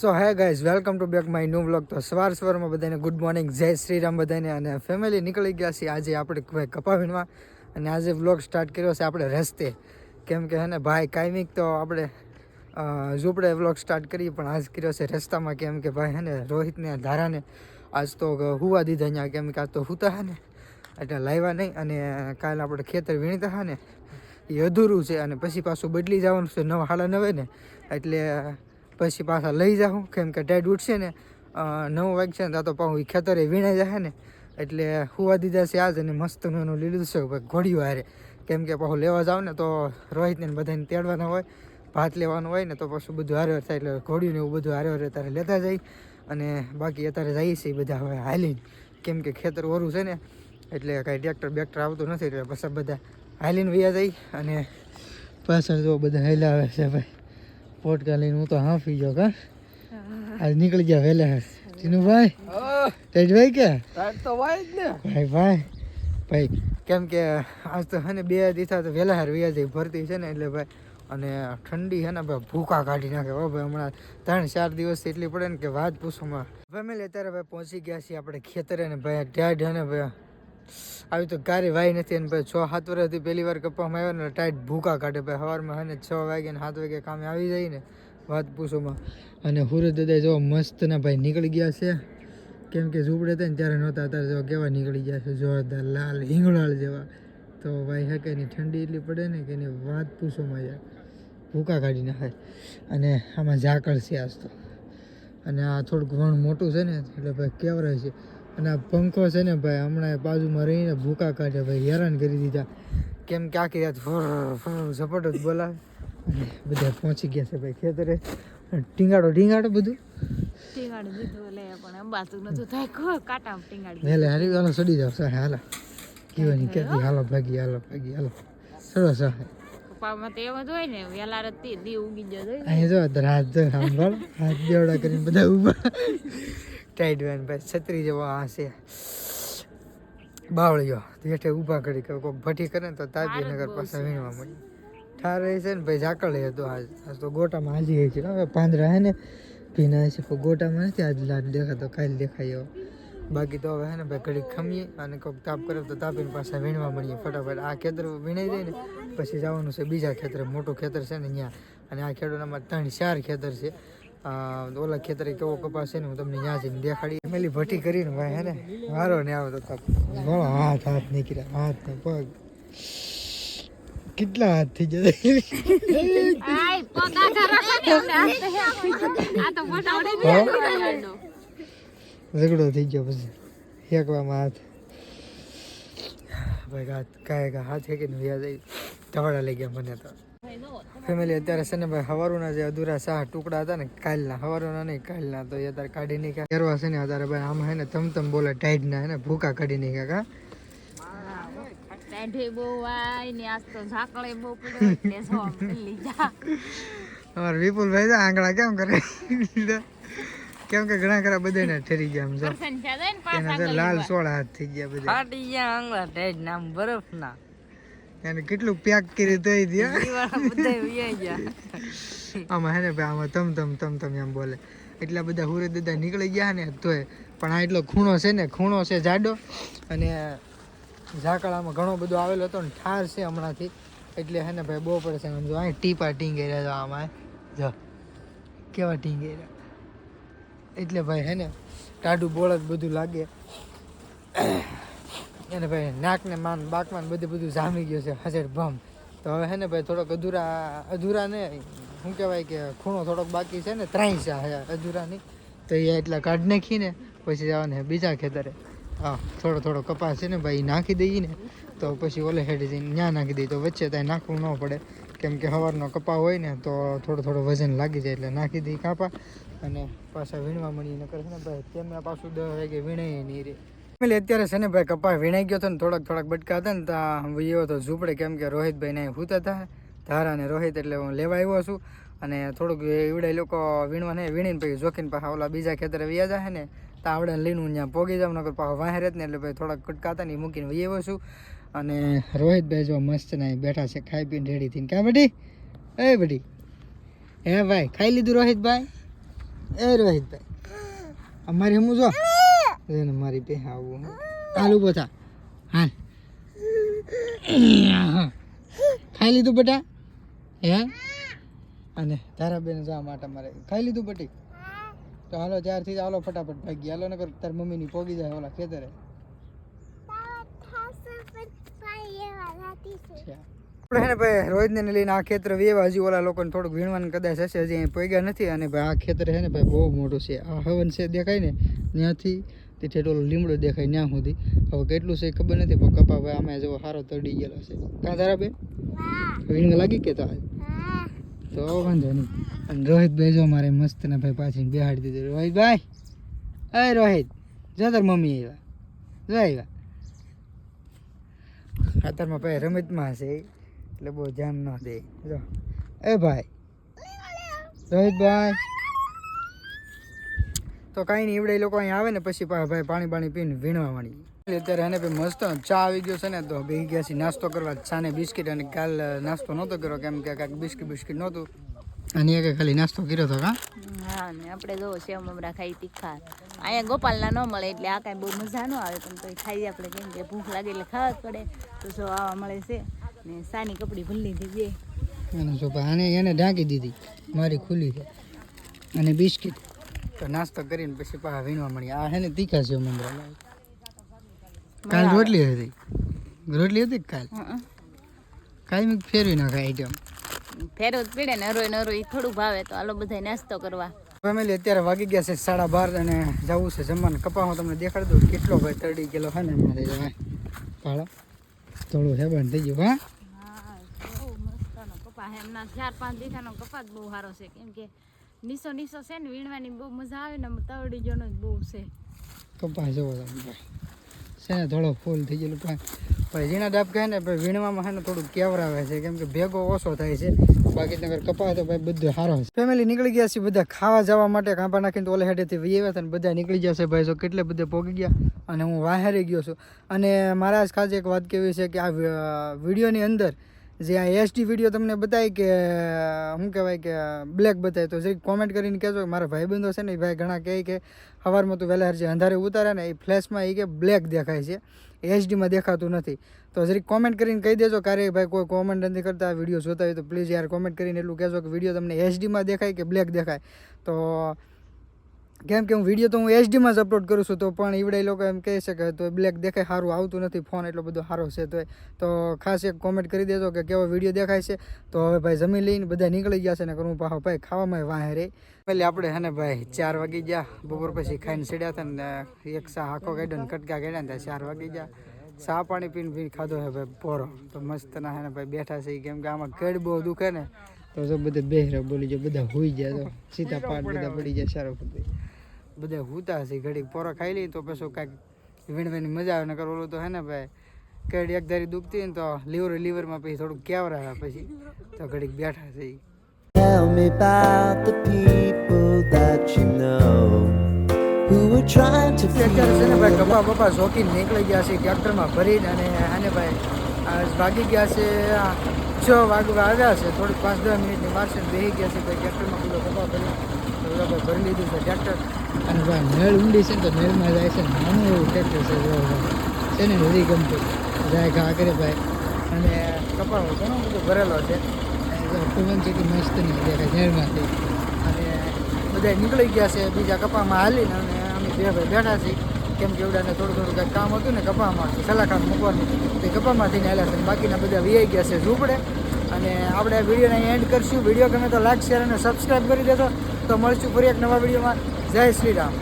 So hey guys welcome to back my new vlog તો સવાર સવારમાં બધાને ગુડ મોર્નિંગ જય શ્રી રામ બધાને. અને ફેમિલી નીકળી ગયા છીએ આજે આપણે ભાઈ કપા વીણવા અને આજે વ્લોગ સ્ટાર્ટ કર્યો છે આપણે રસ્તે. કેમ કે હે ને, ભાઈ કાયમિક તો આપણે ઝૂંપડે વ્લોગ સ્ટાર્ટ કરીએ પણ આજ કર્યો છે રસ્તામાં. કેમ કે ભાઈ હે ને, રોહિતને ધારાને આજ તો હુવા દીધા અહીંયા. કેમ કે આજ તો હુતા હે ને, એટલે લાવ્યા નહીં. અને કાલે આપણે ખેતર વીણતા હા ને, એ અધૂરું છે. અને પછી પાછું બદલી જવાનું છે નવ હાડા નવે ને. એટલે પછી પાછા લઈ જાઉં. કેમ કે ટાઈડ ઉઠશે ને નવ વાગશે ને ત્યાં તો પાછું ખેતરે વીણાઈ જાય ને, એટલે હુવા દીધા છે આજ અને મસ્ત એનું લીલું છે ભાઈ ઘોડિયું હારે. કેમ કે પાછું લેવા જાવ ને તો રોહિતને બધાને તેડવાના હોય, ભાત લેવાનું હોય ને, તો પાછું બધું હારે થાય, એટલે ઘોડીને એવું બધું હારે હારે ત્યારે લેતા જાય અને બાકી અત્યારે જઈએ છીએ બધા હવે હાલીને. કેમ કે ખેતર ઓરું છે ને, એટલે કાંઈ ટ્રેક્ટર બેક્ટર આવતું નથી, એટલે પછી બધા હાલીને વૈયા જાય અને પાછળ જો બધા હેલા આવે છે ભાઈ. પોટકા લઈને હું તો હાંફી ગયો કા? આજ નીકળી ગયા વહેલા ટીનુભાઈ તેજભાઈ કે? તો ભાઈ જ ને. ભાઈ ભાઈ. ભાઈ કેમ કે આજ તો હે ને બે દીથા તો વહેલા હાર વ્યાજ ભરતી છે ને એટલે ભાઈ અને ઠંડી છે ને ભાઈ ભૂકા કાઢી નાખે. હો ભાઈ હમણાં ત્રણ ચાર દિવસથી એટલી પડે ને કે વાત પૂછોમાં ફેમિલી અત્યારે ભાઈ પહોંચી ગયા છીએ આપણે ખેતરે ને ભાઈ ટાઈડ ને ભાઈ આવી તો ગારી વાઈ નથી અને ભાઈ છ, સાત વર્ષથી પહેલી વાર કપામાં આવ્યો ને ટાઈટ ભૂકા કાઢે. ભાઈ સવારમાં હે ને છ વાગે ને સાત વાગે કામે આવી જાય ને વાત પૂછોમાં. અને હુરત દાદા જો મસ્ત ના ભાઈ નીકળી ગયા છે. કેમ કે ઝૂપડે હતા ને ત્યારે નહોતા, અત્યારે જો કેવા નીકળી ગયા છે. જોરદાર લાલ હિંગળાળ જેવા. તો ભાઈ હે કે એની ઠંડી એટલી પડે ને કે એની વાત પૂછોમાં યાર. ભૂકા કાઢી નાખે અને આમાં ઝાકળ છે આજ તો. અને આ થોડુંક વણ મોટું છે ને એટલે ભાઈ કેવરાય છે. અને આ પંખો છે ને ભાઈ હમણાં બાજુમાં રહીને ભૂકા કાઢે ભાઈ હેરાન કરી દીધા. કેમ કે આખી રાત ઝપટ જ બોલાવે. અને બધા પહોંચી ગયા છે ભાઈ ખેતરે. ટીંગાડો ટીંગાડો બધું? ટીંગાડી દીધું લે પણ અંબાતું નતું થાય. કો કાંટા ટીંગાડી વેલે હારી હાલો સડી જાવ સાહેબ હાલો. કીવાની કેતી હાલો ભાગી હાલો ભાગી હાલો. સરસ સાહેબ પપ્પામાં તો એમ જ હોય ને વેલા રતી દી ઉગી જતો અહીં જો અત્યારે હાથ જો સાંભળ હાથ દેવડા કરીને બધા ઊભા. ટાઈટ વેન ભાઈ છત્રી જેવો આ છે. બાવળિયો. હેઠે ઊભા કરી કે કોઈક ભઠ્ઠી કરે ને તો તાપીનગર પાસે વીણવા મળી. ઠાર રહી છે ને ભાઈ ઝાકળ હતો આજ. આજ તો ગોટામાં હાજી છે. હવે પાંદરા હે ને ભીના છે. ગોટામાં નથી આજ લાટ દેખાતો કાલે દેખાય એવો. બાકી તો હવે હે ને ભાઈ ઘડીક ખમીએ અને કોઈક તાપ કરે તો તાપીને પાસે વીણવા મળીએ ફટાફટ. આ ખેતર વીણાઈ જાય ને પછી જવાનું છે બીજા ખેતરે. મોટું ખેતર છે ને ત્યાં અને આ ખેડૂતોમાં ત્રણ ચાર ખેતર છે. ઓલા ખેતરે કેવો કપાસ છે ને હું તમને ત્યાં જઈને દેખાડી મેલી ભઠ્ઠી કરીને ભાઈ હે ને વારો ને આવે તો ઘણો હાથ હાથ નીકળ્યા હાથ ને પગ. કેટલા હાથ થઈ જાય ઝઘડો થઈ ગયો પછી. ફેંકવામાં હાથ. ભાઈ હાથ કાંઈ હાથ ફેંકીને વ્યા જાય. ધવાડા લઈ ગયા મને તો. ફેમિલી અત્યારે છે ને ભાઈ હવારુના જે અધૂરા શાહ ટુકડા હતા ને કાલના હવારુના નહીં કાલના. તો એ અત્યારે કાઢી નીકળ્યા પહેરવા છે ને અત્યારે ભાઈ આમ હે ને તમ તમ બોલે ટાઈટના હે ને ભૂકા કાઢી નીકળ્યા કા? ટાઢે બહુ આય ને આજ તો ઝાકળે બહુ પડ્યો એટલે સો મિલી જા અમારા વિપુલભાઈ તો આંગળા કેમ કરે? કેમ કે ઘણા ખરા બધાને ઠરી ગયા આમ જો. ને લાલ સોળા હાથ થઈ ગયા બધા ફાટી ગયા આંગળા ટેજ નામ બરફ ના એને કેટલું પેક કરી દઈ દે આમાં હે ને ભાઈ આમાં તમ તમ તમ તમ એમ બોલે. એટલા બધા હુરે દાદા નીકળી ગયા ને તોય પણ આ એટલો ખૂણો છે ને ખૂણો છે જાડો. અને ઝાકળામાં ઘણો બધો આવેલો હતો ને ઠાર છે હમણાંથી. એટલે હે ને ભાઈ બહુ પડશે છે આમ જો અહીં ટીપા ટીંગે રહ્યા આમાં જો કેવા ટીંગે રહ્યા. એટલે ભાઈ હે ને ટાઢું બોળત બધું લાગે. અને ભાઈ નાકને માન બાકમાન બધું બધું જામી ગયું છે, હજેર ભમ. તો હવે હે ને ભાઈ, થોડોક અધૂરા અધૂરા ને શું કહેવાય કે, ખૂણો થોડોક બાકી છે ને ત્રણ છે અધૂરાની. તો એ એટલા કાઢ નાખીને પછી જવાને બીજા ખેતરે. હા, થોડો થોડો કપાસ છે ને ભાઈ નાખી દઈએ ને, તો પછી ઓલે હેડ જઈને ત્યાં નાખી દઈએ. તો વચ્ચે ત્યાં નાખવું ન પડે. કેમ કે સવારનો કપા હોય ને, તો થોડો થોડો વજન લાગી જાય એટલે નાખી દઈએ કાપા. અને પાછા વીણવા મળીએ નકર છે ને ભાઈ, તેમને પાછું દસ વાગે વીણાય નહીં રે. એટલે અત્યારે છે ને ભાઈ કપા વીણાઈ ગયો હતો ને થોડાક થોડાક બટકા હતા ને ત્યાં વયો તો ઝૂંપડે કેમ કે રોહિતભાઈ ને હૂતા હતા. ધારા ને રોહિત એટલે હું લેવા આવ્યો છું. અને થોડુંક એવડે લોકો વીણવા ને વીણીને પછી જોખીને પાછા ઓલા બીજા ખેતરે વ્યા જાય ને તો આવડે લઈને ત્યાં પોગી જાઉં નકર પાછો વાહે રહેત ને એટલે ભાઈ થોડાક કટકા હતા ને મૂકીને વહી આવ્યો છું. અને રોહિતભાઈ જો મસ્ત ને બેઠા છે ખાઈ પીને રેડી થઈને. ક્યાં બધી? એ બધી. હે ભાઈ, ખાઈ લીધું રોહિતભાઈ? એ રોહિતભાઈ. અમારી હું જો. એને મારી પે આવું. હાલ ઊભો થા. હાલ. ખાઈ લીધું બેટા? હે? અને તારા બેન જવા માટે મારે ખાઈ લીધું બટી? તો હાલો ત્યારથી હાલો ફટાફટ ભાગી. હાલો નકર તાર મમ્મીની પોગી જાય ઓલા ખેતરે. આપણે ભાઈ રોહિતને લઈને આ ખેતર વેવા હજી ઓલા લોકોને થોડુંક વીણવાનું કદાચ હશે, હજી અહીં પગ્યા નથી. અને ભાઈ આ ખેતર છે ને ભાઈ બહુ મોટું છે. આ હવન છે, દેખાય ને? ત્યાંથી તે ઠેઠ ઓલો લીમડો દેખાય ત્યાં સુધી. હવે કેટલું છે ખબર નથી પણ કપા ભાઈ આમાં જેવો સારો તડી ગયેલો છે. કાં તારા બેન? વીણ લાગી કે તો તો વાંધો નહીં. અને રોહિતભાઈ જો મારે મસ્ત ને ભાઈ પાછી બેહાડી દીધું. રોહિતભાઈ અરે રોહિત જો તાર મમ્મી આવ્યા જો આવ્યા ખાતરમાં ભાઈ રમતમાં હશે એટલે બહુ ધ્યાન ન દે. જો. એ ભાઈ. રોહિતભાઈ તો કાંઈ નહીં એવડે એ લોકો અહીં આવે ને પછી ભાઈ પાણી પાણી પીને વીણવા માંડી અત્યારે એને ભાઈ મસ્ત ચા આવી ગયો છે ને તો બે ગયા છે નાસ્તો કરવા. ચાને બિસ્કિટ અને કાલ નાસ્તો નહોતો કર્યો કેમ કે કાંઈક બિસ્કિટ બિસ્કિટ નહોતું. અને એ ખાલી નાસ્તો કર્યો હતો કા? હા ને આપણે જો સેવ મમરા ખાઈ તીખા અહીંયા ગોપાલના ન મળે એટલે આ કાંઈ બહુ મજા ન આવે પણ તો ખાઈ આપણે કેમ કે ભૂખ લાગે એટલે ખાવા પડે. તો જો આવા મળે છે. ને સાની કપડી ભૂલી દીધી એને જો આને એને ઢાંકી દીધી. મારી ખુલ્લી છે. અને બિસ્કિટ. તો નાસ્તો કરીને પછી પાછા વીણવા મળી આ હે ને તીખા છે મમરા કાલ રોટલી હતી. રોટલી હતી કાલ? કાઈ મેં ફેરવી નાખે આઈટમ ફેરો જ પીડે ને નરોય નરોય થોડું ભાવે તો આલો બધા નાસ્તો કરવા. ફેમિલી અત્યારે વાગી ગયા છે સાડા બાર અને જવું છે જમવાનું. કપા હું તમને દેખાડી દઉં કેટલો ભાઈ તરડી ગયેલો હે ને મારે જાય પાળો થોડું હેબાન થઈ ગયું હા. કપા એમના ચાર પાંચ દીઠાનો કપા જ બહુ સારો છે. કેમ કે નીસો નીસો છે ને વીણવાની બહુ મજા આવે ને તવડી જોનો જ બહુ છે. કપા જવો છે ને થોડો ફૂલ થઈ ગયેલું પણ ભાઈ ઝીણા ડાબ કહે ને ભાઈ વીણવામાં છે ને થોડું કેવરાવે છે, કેમ કે ભેગો ઓછો થાય છે. બાકી નગર કપા તો ભાઈ બધું સારો છે. ફેમિલી નીકળી ગયા છે બધા ખાવા જવા માટે કાંપા નાખીને તો ઓલે હેડેથી વહી આવ્યા હતા ને બધા નીકળી છે ભાઈ. જો કેટલે બધે પોગી ગયા અને હું વાહેરી ગયો છું. અને મારા જ ખાસ એક વાત કેવી છે કે આ વિડીયોની અંદર જે આ એસડી વીડિયો તમને બતાવી કે, શું કહેવાય કે બ્લેક બતાવી તો જે કોમેન્ટ કરીને કહેજો મારા ભાઈબંધો છે ને, એ ભાઈ ઘણા કહે કે સવારમાં તો વહેલા જે અંધારે ઉતારે ને, એ ફ્લેશમાં એ કે બ્લેક દેખાય છે. એચડીમાં દેખાતું નથી. તો જરીક કોમેન્ટ કરીને કહી દેજો ક્યારે ભાઈ કોઈ કોમેન્ટ નથી કરતા વીડિયો જોતા હોય તો પ્લીઝ યાર કોમેન્ટ કરીને એટલું કહેજો કે વીડિયો તમને એચડીમાં દેખાય કે બ્લેક દેખાય. તો કેમ કે હું વીડિયો તો હું એચડીમાં જ અપલોડ કરું છું, તો પણ ઈવડે લોકો એમ કહે છે કે તો બ્લેક દેખાય સારું આવતું નથી ફોન એટલો બધો સારો છે તો તો ખાસ એક કોમેન્ટ કરી દેજો કે કેવો વીડિયો દેખાય છે. તો હવે ભાઈ જમી લઈને બધા નીકળી ગયા છે ને કરું પાછો ભાઈ ખાવામાં વાહે રે. પહેલે આપણે હે ભાઈ ચાર વાગી ગયા, બપોર પછી ખાઈને સીડ્યા હતા ને એક સા હાકો કાઢ્યો ને કટકા કાઢ્યા ને ચાર વાગી ગયા. ચા પાણી પીને પીને ખાધો હે ભાઈ પોરો. તો મસ્ત ના હે ને ભાઈ બેઠા છે કેમ કે આમાં કેડ બહુ દુખે ને. તો જો બધા બેહરા બોલી જાય બધા હોઈ જાય તો સીધા પાટ બધા પડી જાય સારો કરી બધા હુતા છે ઘડીક પોરો ખાઈ લઈ તો પછી કાંઈક વીણવાની મજા આવે નકર ઓલું તો હે ને ભાઈ કઈ એક ધારી દુખતી ને તો લીવર લીવરમાં પછી થોડુંક કેવરા પછી તો ઘડીક બેઠા છે. Tell me about the people that you know who are trying to અત્યારે છે ને ભાઈ કપા બપા ઝોકીને નીકળી ગયા છે ટ્રેક્ટરમાં ભરીને અને આને ભાઈ વાગી ગયા છે છ વાગવા આવ્યા છે થોડીક પાંચ દસ મિનિટની વાર છે ને બેસી ગયા છે ભાઈ ટ્રેક્ટરમાં બધો કપા ભરી ભરી લીધું છે ટ્રેક્ટર અને ભાઈ મેળ ઊંડી છે ને તો મેળમાં જાય છે નાનું એવું ટ્રેક્ટર છે જો. છે ને હરી ગમતું જાય ઘા કરે ભાઈ. અને કપા ઘણો બધો ભરેલો છે. પવન છે કે મસ્ત નહીં દેખાય ઝેરમાંથી અને બધા નીકળી ગયા છે બીજા કપામાં હાલીને અને અમે બે ભાઈ બેઠા છીએ. કેમ કે એવડાને થોડું થોડું કંઈક કામ હતું ને કપામાં સલાહકાર મૂકવાનું. તે કપામાંથી હાલ્યા છે બાકીના બધા વીઆઈ ગયા છે ઝૂંપડે. અને આપણે વિડીયોને એન્ડ કરશું. વીડિયો ગમે તો લાઈક શેર અને સબસ્ક્રાઈબ કરી દેજો. તો મળશું ફરી એક નવા વિડીયોમાં. જય શ્રી રામ.